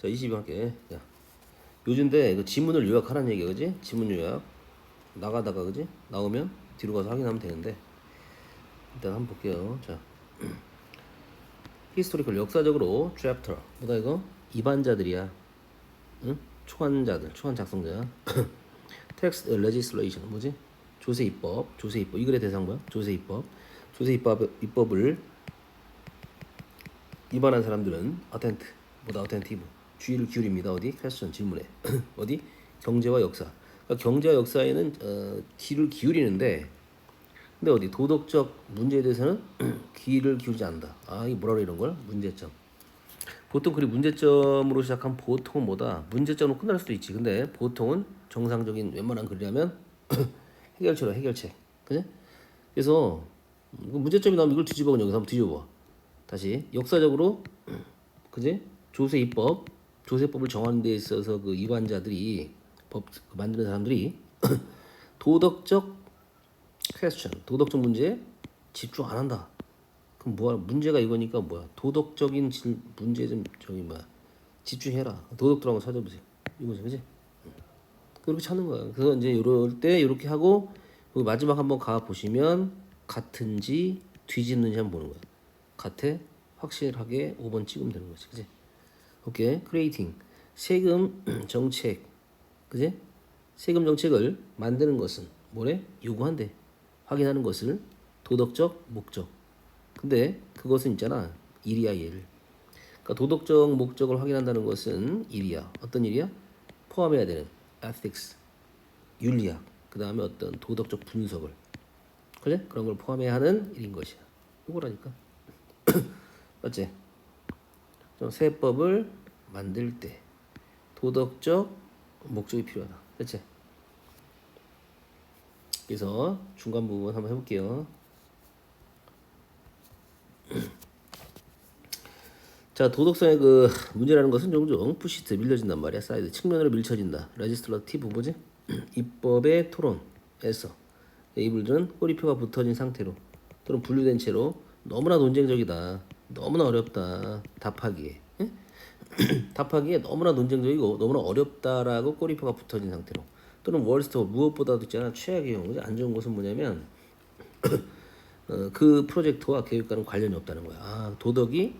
자, 22번 할게. 자, 요즘인데 그 지문을 요약하라는 얘기야, 그지? 지문 요약 나가다가 그지? 나오면 뒤로 가서 확인하면 되는데 일단 한번 볼게요. 자, 히스토리컬 역사적으로 챕터 뭐다 이거? 입안자들이야. 응? 초안자들, 초안 작성자. 텍스트 레지슬레이션 뭐지? 조세 입법, 조세 입법. 이 글의 대상 뭐야? 조세 입법. 조세 입법 입법을 위반한 사람들은 어텐트 뭐다 어텐티브 주의를 기울입니다. 어디? 퀘스천 질문에 어디? 경제와 역사. 그러니까 경제와 역사에는 어, 귀를 기울이는데 근데 어디 도덕적 문제에 대해서는 귀를 기울이지 않는다. 아, 이 뭐라 그래 이런 걸? 문제점. 보통 그리 문제점으로 시작한 보통은 뭐다? 문제점으로 끝날 수도 있지. 근데 보통은 정상적인 웬만한 글이라면 해결책으로 해결책. 그지? 그래서 음, 그 문제점이 나오면 이걸 뒤집어 여기서 한번 뒤집어. 다시 역사적으로 그지? 조세 입법, 조세법을 정하는 데 있어서 그 위반자들이 법 만드는 사람들이 도덕적 퀘스천, 도덕적 문제에 집중 안 한다. 그럼 뭐야? 문제가 이거니까 뭐야? 도덕적인 질, 문제 좀 저기 뭐야? 집중해라. 도덕 들어간 거 찾아보세요. 이거죠, 그지? 그렇게 찾는 거야. 그래서 이제 이럴 때 이렇게 하고 여기 마지막 한번 가 보시면 같은지 뒤집는지 한번 보는 거야. 같아 확실하게 5번 찍으면 되는 거지, 그지? 오케이, 크리에이팅 세금 정책, 그지? 세금 정책을 만드는 것은 뭐래? 요구한대. 확인하는 것을 도덕적 목적. 근데 그것은 있잖아. 일이야 일. 그러니까 도덕적 목적을 확인한다는 것은 일이야. 어떤 일이야? 포함해야 되는 ethics, 윤리학. 그 다음에 어떤 도덕적 분석을. 그래? 그런 걸 포함해야 하는 일인 것이야. 이거라니까. 맞지? 좀 세법을 만들 때 도덕적 목적이 필요하다. 그렇지? 그래서 중간 부분 한번 해볼게요. 자 도덕성의 그 문제라는 것은 종종 푸시트 밀려진단 말이야 사이드 측면으로 밀쳐진다 레지스트러티브 뭐지 입법의 토론에서 이불들은 꼬리표가 붙어진 상태로 또는 분류된 채로 너무나 논쟁적이다 너무나 어렵다 답하기에 응? 답하기에 너무나 논쟁적이고 너무나 어렵다라고 꼬리표가 붙어진 상태로 또는 월스트 무엇보다도 있잖아 최악의 경우 안 좋은 것은 뭐냐면 어, 그 프로젝트와 계획과는 관련이 없다는 거야. 아, 도덕이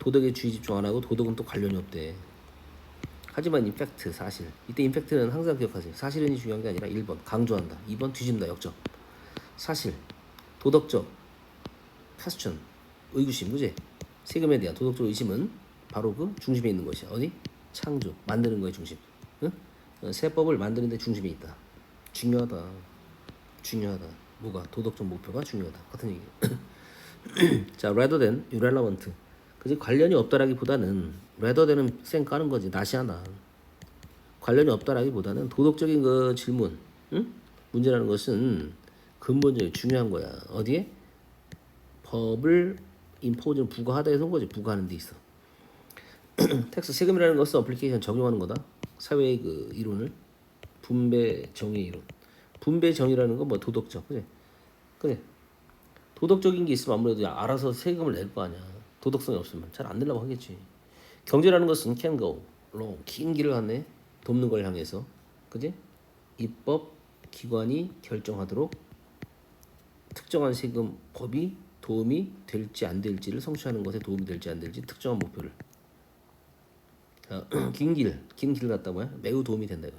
도덕에 주의 집중 안 하고 도덕은 또 관련이 없대. 하지만 임팩트 사실 이때 임팩트는 항상 기억하세요. 사실은 중요한 게 아니라 1번 강조한다. 2번 뒤집는다 역점. 사실 도덕적 퀘스천 의구심 그지? 세금에 대한 도덕적 의심은 바로 그 중심에 있는 것이야. 어디? 창조 만드는 거에 중심. 응? 어, 세법을 만드는 데 중심에 있다. 중요하다. 중요하다. 뭐가 도덕적 목표가 중요하다. 같은 얘기. 자, rather than irrelevant. 그지 관련이 없다라기보다는 rather than은 쌩 까는 거지. 나시 하나. 관련이 없다라기보다는 도덕적인 그 질문, 응? 문제라는 것은 근본적인 중요한 거야. 어디에? 법을 임포즈는 부과하다 해서 온 거지. 부과하는 데 있어. 텍스 세금이라는 것은 어플리케이션 적용하는 거다. 사회의 그 이론을 분배 정의 이론. 분배 정의라는 건 뭐 도덕적, 그지? 그래. 도덕적인 게 있으면 아무래도 알아서 세금을 낼 거 아니야. 도덕성이 없으면 잘 안 내려고 하겠지. 경제라는 것은 can go long 긴 길을 갔네. 돕는 걸 향해서, 그지? 입법 기관이 결정하도록 특정한 세금 법이 도움이 될지 안 될지를 성취하는 것에 도움이 될지 안 될지 특정한 목표를 자, 긴 길, 갔다 뭐야? 매우 도움이 된다 이거.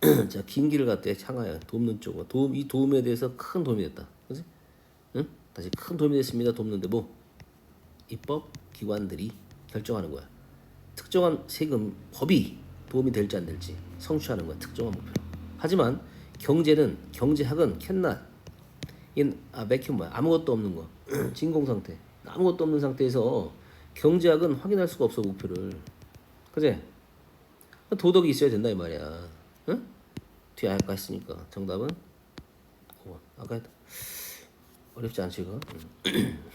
자, 긴 길을 갔대 향하여 돕는 쪽으로 도움 이 도움에 대해서 큰 도움이 됐다. 그지? 응? 다시 큰 도움이 됐습니다. 돕는데 뭐 입법 기관들이 결정하는 거야. 특정한 세금 법이 도움이 될지 안 될지 성취하는 거야. 특정한 목표. 하지만 경제는 경제학은 캔낫 인 아, 맥힌 뭐야? 아무것도 없는 거. 진공 상태. 아무것도 없는 상태에서 경제학은 확인할 수가 없어 목표를. 그지? 도덕이 있어야 된다 이 말이야. 응? 뒤에 아까 했으니까 정답은 5번. 아까. 어렵지 않지 이거? 응.